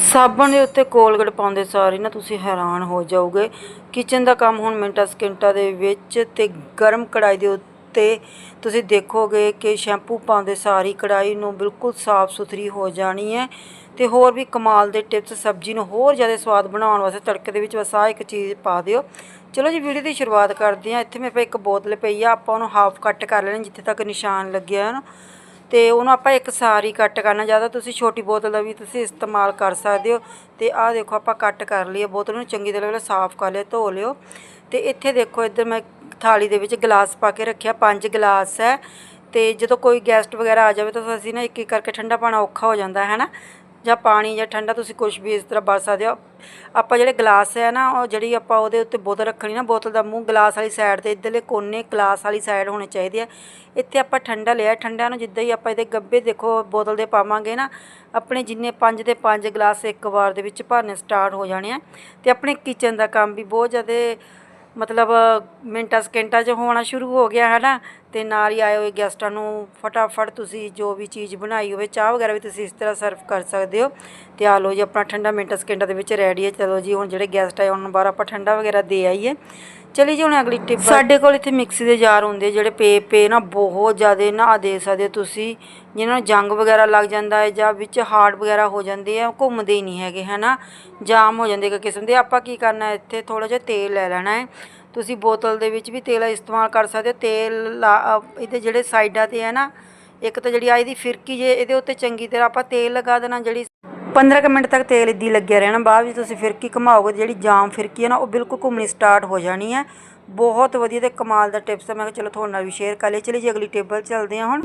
ਸਾਬਣ ਦੇ ਉੱਤੇ ਕੋਲਗੇਟ ਪਾਉਂਦੇ ਸਾਰ ਹੀ ਨਾ ਤੁਸੀਂ ਹੈਰਾਨ ਹੋ ਜਾਓਗੇ। ਕਿਚਨ ਦਾ ਕੰਮ ਹੁਣ ਮਿੰਟਾਂ ਸਕਿੰਟਾਂ ਦੇ ਵਿੱਚ ਤੇ ਗਰਮ ਕੜਾਈ ਦੇ ਉੱਤੇ ਤੁਸੀਂ ਦੇਖੋਗੇ ਕਿ ਸ਼ੈਂਪੂ ਪਾਉਂਦੇ ਸਾਰੀ ਕੜਾਈ ਨੂੰ ਬਿਲਕੁਲ ਸਾਫ਼ ਸੁਥਰੀ ਹੋ ਜਾਣੀ ਹੈ ਤੇ ਹੋਰ ਵੀ ਕਮਾਲ ਦੇ ਟਿਪਸ ਸਬਜ਼ੀ ਨੂੰ ਹੋਰ ਜ਼ਿਆਦਾ ਸਵਾਦ ਬਣਾਉਣ ਵਾਸਤੇ ਤੜਕੇ ਦੇ ਵਿੱਚ ਬਸ ਆਹ ਇੱਕ ਚੀਜ਼ ਪਾ ਦਿਓ। ਚਲੋ ਜੀ ਵੀਡੀਓ ਦੀ ਸ਼ੁਰੂਆਤ ਕਰਦੇ ਹਾਂ। ਇੱਥੇ ਮੇਰੇ ਕੋਲ ਇੱਕ ਬੋਤਲ ਪਈ ਆ, ਆਪਾਂ ਉਹਨੂੰ ਹਾਫ ਕੱਟ ਕਰ ਲੈਣਾ ਜਿੱਥੇ ਤੱਕ ਨਿਸ਼ਾਨ ਲੱਗਿਆ ਹੈ ਨਾ। ਤੇ ਉਹਨੂੰ ਆਪਾਂ ਇੱਕ ਸਾਰੀ ਕੱਟ ਕਰਨਾ ਜ਼ਿਆਦਾ ਤੁਸੀਂ ਛੋਟੀ ਬੋਤਲ ਦਾ ਵੀ ਤੁਸੀਂ ਇਸਤੇਮਾਲ ਕਰ ਸਕਦੇ ਹੋ। ਤੇ ਆਹ ਦੇਖੋ, ਆਪਾਂ ਕੱਟ ਕਰ ਲਈਏ ਬੋਤਲ ਨੂੰ, ਚੰਗੀ ਤਰ੍ਹਾਂ ਸਾਫ਼ ਕਰ ਲਿਆ, ਧੋ ਲਿਓ। ਤੇ ਇੱਥੇ ਦੇਖੋ, ਇੱਧਰ ਮੈਂ ਥਾਲੀ ਦੇ ਵਿੱਚ ਗਲਾਸ ਪਾ ਕੇ ਰੱਖਿਆ, ਪੰਜ ਗਲਾਸ ਹੈ। ਤੇ ਜਦੋਂ ਕੋਈ ਗੈਸਟ ਵਗੈਰਾ ਆ ਜਾਵੇ, ਤਾਂ ਅਸੀਂ ਨਾ ਇੱਕ ਇੱਕ ਕਰਕੇ ਠੰਡਾ ਪਾਣਾ ਔਖਾ ਹੋ ਜਾਂਦਾ, ਹੈ ਨਾ? ਜਾਂ ਪਾਣੀ ਜਾਂ ਠੰਡਾ ਤੁਸੀਂ ਕੁਝ ਵੀ ਇਸ ਤਰ੍ਹਾਂ ਵਰਤ ਸਕਦੇ ਹੋ। ਆਪਾਂ ਜਿਹੜੇ ਗਲਾਸ ਹੈ ਨਾ, ਉਹ ਜਿਹੜੀ ਆਪਾਂ ਉਹਦੇ ਉੱਤੇ ਬੋਤਲ ਰੱਖਣੀ ਨਾ, ਬੋਤਲ ਦਾ ਮੂੰਹ ਗਲਾਸ ਵਾਲੀ ਸਾਈਡ ਤੇ, ਇੱਧਰਲੇ ਕੋਨੇ ਗਲਾਸ ਵਾਲੀ ਸਾਈਡ ਹੋਣੇ ਚਾਹੀਦੇ ਆ। ਇੱਥੇ ਆਪਾਂ ਠੰਡਾ ਲਿਆ, ਠੰਡਾ ਨੂੰ ਜਿੱਦਾਂ ਹੀ ਆਪਾਂ ਇਹਦੇ ਗੱਬੇ ਦੇਖੋ, ਬੋਤਲ ਦੇ ਪਾਵਾਂਗੇ ਨਾ, ਆਪਣੇ ਜਿੰਨੇ ਪੰਜ ਦੇ ਪੰਜ ਗਲਾਸ ਇੱਕ ਵਾਰ ਦੇ ਵਿੱਚ ਭਰਨੇ ਸਟਾਰਟ ਹੋ ਜਾਣੇ ਆ। ਤੇ ਆਪਣੇ ਕਿਚਨ ਦਾ ਕੰਮ ਵੀ ਬਹੁਤ ਜ਼ਿਆਦਾ ਮਤਲਬ ਮਿੰਟਾਂ ਸਕਿੰਟਾਂ 'ਚ ਹੋਣਾ ਸ਼ੁਰੂ ਹੋ ਗਿਆ ਹੈ ਨਾ, ਤੇ ਨਾਲ ਹੀ ਆਏ ਹੋਏ ਗੈਸਟਾਂ ਨੂੰ ਫਟਾਫਟ ਤੁਸੀਂ ਜੋ ਵੀ ਚੀਜ਼ ਬਣਾਈ ਹੋਵੇ, ਚਾਹ ਵਗੈਰਾ ਵੀ ਤੁਸੀਂ ਇਸ ਤਰ੍ਹਾਂ ਸਰਵ ਕਰ ਸਕਦੇ ਹੋ। ਤੇ ਆ ਲਓ ਜੀ, ਆਪਣਾ ਠੰਡਾ ਮਿੰਟਾਂ ਸਕਿੰਟਾਂ ਦੇ ਵਿੱਚ ਰੈਡੀ ਹੈ। ਚਲੋ ਜੀ, ਹੁਣ ਜਿਹੜੇ ਗੈਸਟ ਆਏ, ਉਹਨਾਂ ਨੂੰ ਬਾਹਰ ਆਪਾਂ ਠੰਡਾ ਵਗੈਰਾ ਦੇ ਆਈਏ। ਚਲੀ ਜੀ ਹੁਣ ਅਗਲੀ ਟਿਪ ਸਾਡੇ ਕੋਲ ਇੱਥੇ ਮਿਕਸੀ ਦੇ ਜਾਰ ਹੁੰਦੇ ਜਿਹੜੇ ਪੇ ਪੇ ਨਾ ਬਹੁਤ ਜ਼ਿਆਦਾ ਨਾ ਦੇ ਸਕਦੇ ਹੋ ਤੁਸੀਂ। ਜਿਹਨਾਂ ਨੂੰ ਜੰਗ ਵਗੈਰਾ ਲੱਗ ਜਾਂਦਾ ਹੈ ਜਾਂ ਵਿੱਚ ਹਾਰਟ ਵਗੈਰਾ ਹੋ ਜਾਂਦੇ ਹੈ ਉਹ ਘੁੰਮਦੇ ਹੀ ਨਹੀਂ ਹੈਗੇ, ਹਨਾ? ਜਾਮ ਹੋ ਜਾਂਦੇ ਇੱਕ ਕਿਸਮ ਦੇ। ਆਪਾਂ ਕੀ ਕਰਨਾ ਇੱਥੇ? ਥੋੜਾ ਜਿਹਾ ਤੇਲ ਲੈ ਲੈਣਾ ਹੈ। ਤੁਸੀਂ ਬੋਤਲ ਦੇ ਵਿੱਚ ਵੀ ਤੇਲ ਇਸਤੇਮਾਲ ਕਰ ਸਕਦੇ ਹੋ। ਤੇਲ ਲਾ- ਇਹਦੇ ਜਿਹੜੇ ਸਾਈਡਾਂ ਤੇ ਹੈ ਨਾ, ਇੱਕ ਤਾਂ ਜਿਹੜੀ ਆ ਇਹਦੀ ਫਿਰਕੀ ਜੇ, ਇਹਦੇ ਉੱਤੇ ਚੰਗੀ ਤਰ੍ਹਾਂ ਆਪਾਂ ਤੇਲ ਲਗਾ ਦੇਣਾ, ਜਿਹੜੀ 15 ਕੁ ਮਿੰਟ ਤੱਕ ਤੇਲ ਇੱਦੀ ਲੱਗਿਆ ਰਹਿਣਾ, ਬਾਅਦ ਵਿੱਚ ਤੁਸੀਂ ਫਿਰਕੀ ਘੁਮਾਓਗੇ, ਜਿਹੜੀ ਜਾਮ ਫਿਰਕੀ ਹੈ ਨਾ, ਉਹ ਬਿਲਕੁਲ ਘੁੰਮਣੀ ਸਟਾਰਟ ਹੋ ਜਾਣੀ ਹੈ। ਬਹੁਤ ਵਧੀਆ ਤੇ ਕਮਾਲ ਦਾ ਟਿਪਸ ਹੈ ਮੈਂ ਕਿਹਾ ਚਲੋ ਤੁਹਾਡੇ ਨਾਲ ਵੀ ਸ਼ੇਅਰ ਕਰ ਲਈ ਚਲੀ ਜੀ, ਅਗਲੀ ਟੇਬਲ ਚੱਲਦੇ ਹਾਂ ਹੁਣ।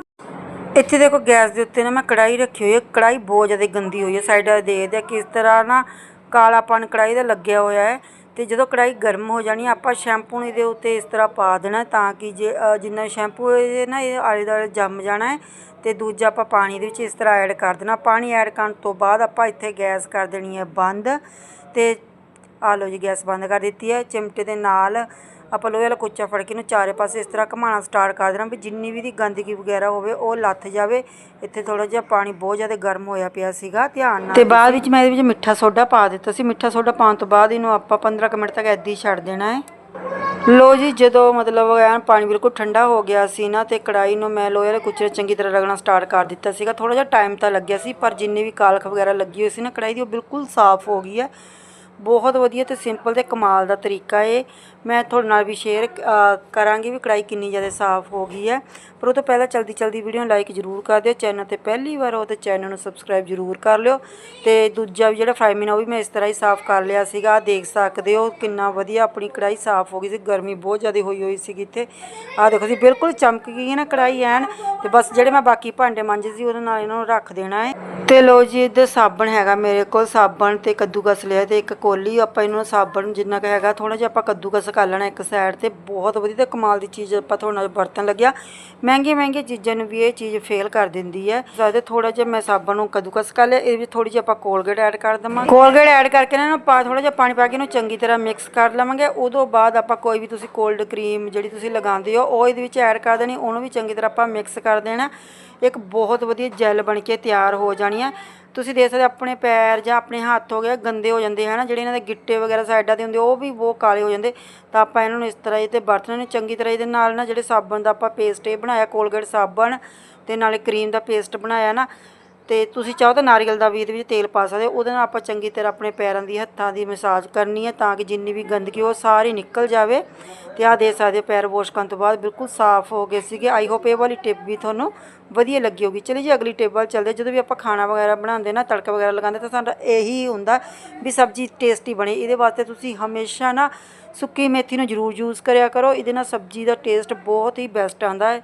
ਇੱਥੇ ਦੇਖੋ ਗੈਸ ਦੇ ਉੱਤੇ ਨਾ ਮੈਂ ਕੜਾਈ ਰੱਖੀ ਹੋਈ ਹੈ ਕੜਾਈ ਬਹੁਤ ਜ਼ਿਆਦਾ ਗੰਦੀ ਹੋਈ ਹੈ ਸਾਈਡਾਂ ਦੇਖਦੇ ਆ, ਕਿਸ ਤਰ੍ਹਾਂ ਨਾ ਕਾਲਾਪਨ ਕੜਾਈ ਦਾ ਲੱਗਿਆ ਹੋਇਆ ਹੈ। ਅਤੇ ਜਦੋਂ ਕੜਾਹੀ ਗਰਮ ਹੋ ਜਾਣੀ ਆਪਾਂ ਸ਼ੈਂਪੂ ਨੂੰ ਇਹਦੇ ਉੱਤੇ ਇਸ ਤਰ੍ਹਾਂ ਪਾ ਦੇਣਾ ਤਾਂ ਕਿ ਜੇ ਜਿੰਨਾ ਸ਼ੈਂਪੂ ਇਹ ਨਾ, ਇਹ ਆਲੇ ਦੁਆਲੇ ਜੰਮ ਜਾਣਾ ਹੈ ਤੇ ਦੂਜਾ ਆਪਾਂ ਪਾਣੀ ਦੇ ਵਿੱਚ ਇਸ ਤਰ੍ਹਾਂ ਐਡ ਕਰ ਦੇਣਾ। ਪਾਣੀ ਐਡ ਕਰਨ ਤੋਂ ਬਾਅਦ ਆਪਾਂ ਇੱਥੇ ਗੈਸ ਕਰ ਦੇਣੀ ਹੈ ਬੰਦ ਅਤੇ ਆ ਲਓ ਜੀ ਗੈਸ ਬੰਦ ਕਰ ਦਿੱਤੀ ਹੈ। ਚਿਮਟੇ ਦੇ ਨਾਲ ਆਪਾਂ ਲੋਹੇ ਵਾਲਾ ਕੁੱਚਾ ਫੜ ਕੇ ਇਹਨੂੰ ਚਾਰੇ ਪਾਸੇ ਇਸ ਤਰ੍ਹਾਂ ਘੁਮਾਉਣਾ ਸਟਾਰਟ ਕਰ ਦੇਣਾ ਵੀ ਜਿੰਨੀ ਵੀ ਦੀ ਗੰਦਗੀ ਵਗੈਰਾ ਹੋਵੇ, ਉਹ ਲੱਥ ਜਾਵੇ। ਇੱਥੇ ਥੋੜਾ ਜਿਹਾ ਪਾਣੀ ਬਹੁਤ ਜ਼ਿਆਦਾ ਗਰਮ ਹੋਇਆ ਪਿਆ ਸੀਗਾ, ਧਿਆਨ ਨਾਲ ਤੇ ਬਾਅਦ ਵਿੱਚ ਮੈਂ ਇਹਦੇ ਵਿੱਚ ਮਿੱਠਾ ਸੋਡਾ ਪਾ ਦਿੱਤਾ ਸੀ। ਮਿੱਠਾ ਸੋਡਾ ਪਾਉਣ ਤੋਂ ਬਾਅਦ ਇਹਨੂੰ ਆਪਾਂ 15 ਕੁ ਮਿੰਟ ਤੱਕ ਐਦੀ ਹੀ ਛੱਡ ਦੇਣਾ ਹੈ। ਲੋ ਜੀ, ਜਦੋਂ ਮਤਲਬ ਐਨ ਪਾਣੀ ਬਿਲਕੁਲ ਠੰਡਾ ਹੋ ਗਿਆ ਸੀ ਨਾ, ਤੇ ਕੜਾਈ ਨੂੰ ਮੈਂ ਲੋਹੇ ਵਾਲੇ ਕੁੱਚੇ ਚੰਗੀ ਤਰ੍ਹਾਂ ਰਗਣਾ ਸਟਾਰਟ ਕਰ ਦਿੱਤਾ ਸੀਗਾ। ਥੋੜਾ ਜਿਹਾ ਟਾਈਮ ਤਾਂ ਲੱਗਿਆ ਸੀ, ਪਰ ਜਿੰਨੀ ਵੀ ਕਾਲਖ ਵਗੈਰਾ ਲੱਗੀ ਹੋਈ ਸੀ ਨਾ ਕੜਾਈ ਦੀ, ਉਹ ਬਿਲਕੁਲ ਸਾਫ਼ ਹੋ ਗਈ ਹੈ। ਬਹੁਤ ਵਧੀਆ ਅਤੇ ਸਿੰਪਲ ਅਤੇ ਕਮਾਲ ਦਾ ਤਰੀਕਾ ਏ। ਮੈਂ ਤੁਹਾਡੇ ਨਾਲ ਵੀ ਸ਼ੇਅਰ ਕਰਾਂਗੀ ਵੀ ਕੜਾਈ ਕਿੰਨੀ ਜ਼ਿਆਦਾ ਸਾਫ਼ ਹੋ ਗਈ ਹੈ। ਪਰ ਉਹ ਤੋਂ ਪਹਿਲਾਂ ਚਲਦੀ ਚਲਦੀ ਵੀਡੀਓ ਨੂੰ ਲਾਈਕ ਜ਼ਰੂਰ ਕਰ ਦਿਓ। ਚੈਨਲ ਤੇ ਪਹਿਲੀ ਵਾਰ ਹੋ ਤਾਂ ਚੈਨਲ ਨੂੰ ਸਬਸਕ੍ਰਾਈਬ ਜ਼ਰੂਰ ਕਰ ਲਿਓ। ਤੇ ਦੂਜਾ ਵੀ ਜਿਹੜਾ ਫਰਾਈਮਿਨ ਉਹ ਵੀ ਮੈਂ ਇਸ ਤਰ੍ਹਾਂ ਹੀ ਸਾਫ਼ ਕਰ ਲਿਆ ਸੀਗਾ। ਦੇਖ ਸਕਦੇ ਹੋ ਕਿੰਨਾ ਵਧੀਆ ਆਪਣੀ ਕੜਾਈ ਸਾਫ਼ ਹੋ ਗਈ ਸੀ। ਗਰਮੀ ਬਹੁਤ ਜ਼ਿਆਦਾ ਹੋਈ ਹੋਈ ਸੀਗੀ ਇੱਥੇ। ਆਹ ਦੇਖੋ ਜੀ, ਬਿਲਕੁਲ ਚਮਕ ਗਈ ਹੈ ਨਾ ਕੜਾਈ ਐਨ। ਤੇ ਬਸ ਜਿਹੜੇ ਮੈਂ ਬਾਕੀ ਭਾਂਡੇ ਮਾਂਜੇ ਸੀ, ਉਹਦੇ ਨਾਲ ਇਹਨਾਂ ਨੂੰ ਰੱਖ ਦੇਣਾ ਹੈ ਤੇ ਲੋ ਜੀ ਇੱਧਰ ਸਾਬਣ ਹੈਗਾ ਮੇਰੇ ਕੋਲ, ਸਾਬਣ ਤੇ ਕੱਦੂਕਸ ਲਿਆ ਤੇ ਇੱਕ ਕੋਲੀ, ਆਪਾਂ ਇਹਨੂੰ ਸਾਬਣ ਜਿੰਨਾ ਕੁ ਹੈਗਾ ਥੋੜਾ ਜਿਹਾ ਆਪਾਂ ਕੱਦੂਕਸ ਕਰ ਲੈਣਾ ਇੱਕ ਸਾਈਡ ਤੇ, ਬਹੁਤ ਵਧੀਆ ਤੇ ਕਮਾਲ ਦੀ ਚੀਜ਼ ਆਪਾਂ ਤੁਹਾਡੇ ਨਾਲ ਵਰਤਣ ਲੱਗਿਆ। ਮਹਿੰਗੀਆਂ ਮਹਿੰਗੀਆਂ ਚੀਜ਼ਾਂ ਨੂੰ ਵੀ ਇਹ ਚੀਜ਼ ਫੇਲ ਕਰ ਦਿੰਦੀ ਹੈ। ਜ਼ਿਆਦਾ ਥੋੜਾ ਜਿਹਾ ਮੈਂ ਸਾਬਣ ਨੂੰ ਕੱਦੂਕਸ ਕਰ ਲਿਆ, ਇਹ ਵਿੱਚ ਥੋੜੀ ਜਿਹੀ ਆਪਾਂ ਕੋਲਗੇਟ ਐਡ ਕਰ ਦਵਾਂਗੇ। ਕੋਲਗੇਟ ਐਡ ਕਰਕੇ ਨਾ, ਇਹਨੂੰ ਪਾ ਥੋੜਾ ਜਿਹਾ ਪਾਣੀ ਪਾ ਕੇ ਇਹਨੂੰ ਚੰਗੀ ਤਰ੍ਹਾਂ ਮਿਕਸ ਕਰ ਲਵਾਂਗੇ। ਉਦੋਂ ਬਾਅਦ ਆਪਾਂ ਕੋਈ ਵੀ ਤੁਸੀਂ ਕੋਲਡ ਕਰੀਮ ਜਿਹੜੀ ਤੁਸੀਂ ਲਗਾਉਂਦੇ ਹੋ, ਉਹ ਇਹਦੇ ਵਿੱਚ ਐਡ ਕਰ ਦੇਣੀ, ਉਹਨੂੰ ਵੀ ਚੰਗੀ ਤਰ੍ਹਾਂ ਆਪਾਂ ਮਿਕਸ ਕਰ ਦੇਣਾ। ਇੱਕ ਬਹੁਤ ਵਧੀਆ ਜੈਲ ਬਣ ਕੇ ਤਿਆਰ ਹੋ ਜਾਣੀ ਹੈ ਤੁਸੀਂ ਦੇਖ ਸਕਦੇ ਆਪਣੇ ਪੈਰ ਜਾਂ ਆਪਣੇ ਹੱਥ ਹੋ ਗਏ, ਗੰਦੇ ਹੋ ਜਾਂਦੇ, ਹਨ। ਜਿਹੜੇ ਇਹਨਾਂ ਦੇ ਗਿੱਟੇ ਵਗੈਰਾ ਸਾਈਡਾਂ ਤੇ ਹੁੰਦੇ, ਉਹ ਵੀ ਬਹੁਤ ਕਾਲੇ ਹੋ ਜਾਂਦੇ। ਤਾਂ ਆਪਾਂ ਇਹਨਾਂ ਨੂੰ ਇਸ ਤਰ੍ਹਾਂ ਇਹ ਤੇ ਵਰਤਣੇ ਨੂੰ ਚੰਗੀ ਤਰ੍ਹਾਂ ਇਹਦੇ ਨਾਲ ਨਾ ਜਿਹੜੇ ਸਾਬਣ ਦਾ ਆਪਾਂ ਪੇਸਟ ਇਹ ਬਣਾਇਆ ਕੋਲਗੇਟ ਸਾਬਣ ਤੇ ਨਾਲੇ ਕਰੀਮ ਦਾ ਪੇਸਟ ਬਣਾਇਆ ਨਾ। ਤੇ ਤੁਸੀਂ ਚਾਹੋ ਤਾਂ ਨਾਰੀਅਲ ਦਾ ਵੀ ਇਹਦੇ ਵਿੱਚ ਤੇਲ ਪਾ ਸਕਦੇ ਹੋ, ਉਹਦੇ ਨਾਲ ਆਪਾਂ ਚੰਗੀ ਤਰ੍ਹਾਂ ਆਪਣੇ ਪੈਰਾਂ ਦੀ ਹੱਥਾਂ ਦੀ ਮਸਾਜ ਕਰਨੀ ਹੈ ਤਾਂ ਕਿ ਜਿੰਨੀ ਵੀ ਗੰਦਗੀ ਉਹ ਸਾਰੀ ਨਿਕਲ ਜਾਵੇ। ਤੇ ਆਹ ਦੇ ਸਕਦੇ ਹੋ ਪੈਰ ਵਾਸ਼ ਕਰਨ ਤੋਂ ਬਾਅਦ ਬਿਲਕੁਲ ਸਾਫ਼ ਹੋ ਗਏ ਸੀਗੇ। ਆਈ ਹੋਪ ਇਹ ਵਾਲੀ ਟਿਪ ਵੀ ਤੁਹਾਨੂੰ ਵਧੀਆ ਲੱਗੀ ਹੋਗੀ ਚਲਿਏ ਜੀ, ਅਗਲੀ ਟਿਪ ਵੱਲ ਚੱਲਦੇ ਜਦੋਂ ਵੀ ਆਪਾਂ ਖਾਣਾ ਵਗੈਰਾ ਬਣਾਉਂਦੇ ਨਾ, ਤੜਕਾ ਵਗੈਰਾ ਲਗਾਉਂਦੇ ਤਾਂ ਸਾਡਾ ਇਹੀ ਹੁੰਦਾ ਵੀ ਸਬਜ਼ੀ ਟੇਸਟੀ ਬਣੇ। ਇਹਦੇ ਵਾਸਤੇ ਤੁਸੀਂ ਹਮੇਸ਼ਾ ਨਾ ਸੁੱਕੀ ਮੇਥੀ ਨੂੰ ਜ਼ਰੂਰ ਯੂਜ਼ ਕਰਿਆ ਕਰੋ। ਇਹਦੇ ਨਾਲ ਸਬਜ਼ੀ ਦਾ ਟੇਸਟ ਬਹੁਤ ਹੀ ਬੈਸਟ ਆਉਂਦਾ ਹੈ।